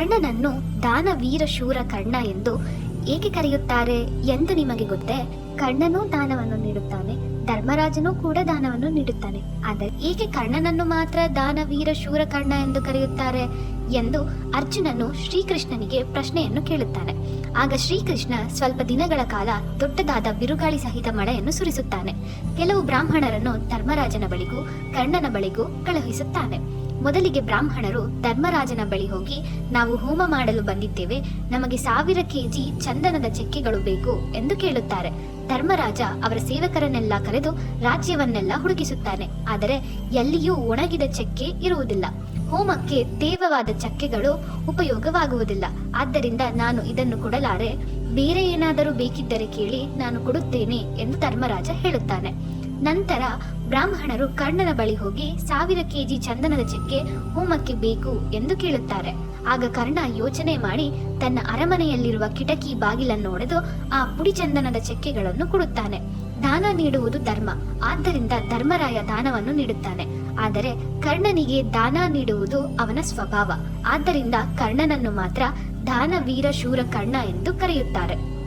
ಕರ್ಣನನ್ನು ದಾನ ವೀರ ಶೂರ ಕರ್ಣ ಎಂದು ಏಕೆ ಕರೆಯುತ್ತಾರೆ ಎಂದು ನಿಮಗೆ ಗೊತ್ತೇ? ಕರ್ಣನೂ ದಾನವನ್ನು ನೀಡುತ್ತಾನೆ, ಧರ್ಮರಾಜನೂ ಕೂಡ ದಾನವನ್ನು ನೀಡುತ್ತಾನೆ. ಆದರೆ ಏಕೆ ಕರ್ಣನನ್ನು ಮಾತ್ರ ದಾನ ವೀರ ಶೂರ ಕರ್ಣ ಎಂದು ಕರೆಯುತ್ತಾರೆ ಎಂದು ಅರ್ಜುನನು ಶ್ರೀಕೃಷ್ಣನಿಗೆ ಪ್ರಶ್ನೆಯನ್ನು ಕೇಳುತ್ತಾನೆ. ಆಗ ಶ್ರೀಕೃಷ್ಣ ಸ್ವಲ್ಪ ದಿನಗಳ ಕಾಲ ದೊಡ್ಡದಾದ ಬಿರುಗಾಳಿ ಸಹಿತ ಮಳೆಯನ್ನು ಸುರಿಸುತ್ತಾನೆ. ಕೆಲವು ಬ್ರಾಹ್ಮಣರನ್ನು ಧರ್ಮರಾಜನ ಬಳಿಗೂ ಕರ್ಣನ ಬಳಿಗೂ ಕಳುಹಿಸುತ್ತಾನೆ. ಮೊದಲಿಗೆ ಬ್ರಾಹ್ಮಣರು ಧರ್ಮರಾಜನ ಬಳಿ ಹೋಗಿ, ನಾವು ಹೋಮ ಮಾಡಲು ಬಂದಿದ್ದೇವೆ. ನಮಗೆ ಸಾವಿರ ಕೆಜಿ ಚಂದನದ ಚೆಕ್ಕೆಗಳು ಬೇಕು ಎಂದು ಕೇಳುತ್ತಾರೆ. ಧರ್ಮರಾಜ ಅವರ ಸೇವಕರನ್ನೆಲ್ಲ ಕರೆದು ರಾಜ್ಯವನ್ನೆಲ್ಲ ಹುಡುಕಿಸುತ್ತಾನೆ. ಆದರೆ ಎಲ್ಲಿಯೂ ಒಣಗಿದ ಚೆಕ್ಕೆ ಇರುವುದಿಲ್ಲ. ಹೋಮಕ್ಕೆ ತೇವವಾದ ಚಕ್ಕೆಗಳು ಉಪಯೋಗವಾಗುವುದಿಲ್ಲ. ಆದ್ದರಿಂದ ನಾನು ಇದನ್ನು ಕೊಡಲಾರೆ. ಬೇರೆ ಏನಾದರೂ ಬೇಕಿದ್ದರೆ ಕೇಳಿ ನಾನು ಕೊಡುತ್ತೇನೆ ಎಂದು ಧರ್ಮರಾಜ ಹೇಳುತ್ತಾನೆ. ನಂತರ ಬ್ರಾಹ್ಮಣರು ಕರ್ಣನ ಬಳಿ ಹೋಗಿ ಸಾವಿರ ಕೆಜಿ ಚಂದನದ ಚಕ್ಕೆ ಹೋಮಕ್ಕೆ ಬೇಕು ಎಂದು ಕೇಳುತ್ತಾರೆ. ಆಗ ಕರ್ಣ ಯೋಚನೆ ಮಾಡಿ ತನ್ನ ಅರಮನೆಯಲ್ಲಿರುವ ಕಿಟಕಿ ಬಾಗಿಲನ್ನು ಒಡೆದು ಆ ಪುಡಿ ಚಂದನದ ಚಕ್ಕೆಗಳನ್ನು ಕೊಡುತ್ತಾನೆ. ದಾನ ನೀಡುವುದು ಧರ್ಮ. ಆದ್ದರಿಂದ ಧರ್ಮರಾಯ ದಾನವನ್ನು ನೀಡುತ್ತಾನೆ. ಆದರೆ ಕರ್ಣನಿಗೆ ದಾನ ನೀಡುವುದು ಅವನ ಸ್ವಭಾವ. ಆದ್ದರಿಂದ ಕರ್ಣನನ್ನು ಮಾತ್ರ ದಾನ ವೀರ ಶೂರ ಕರ್ಣ ಎಂದು ಕರೆಯುತ್ತಾರೆ.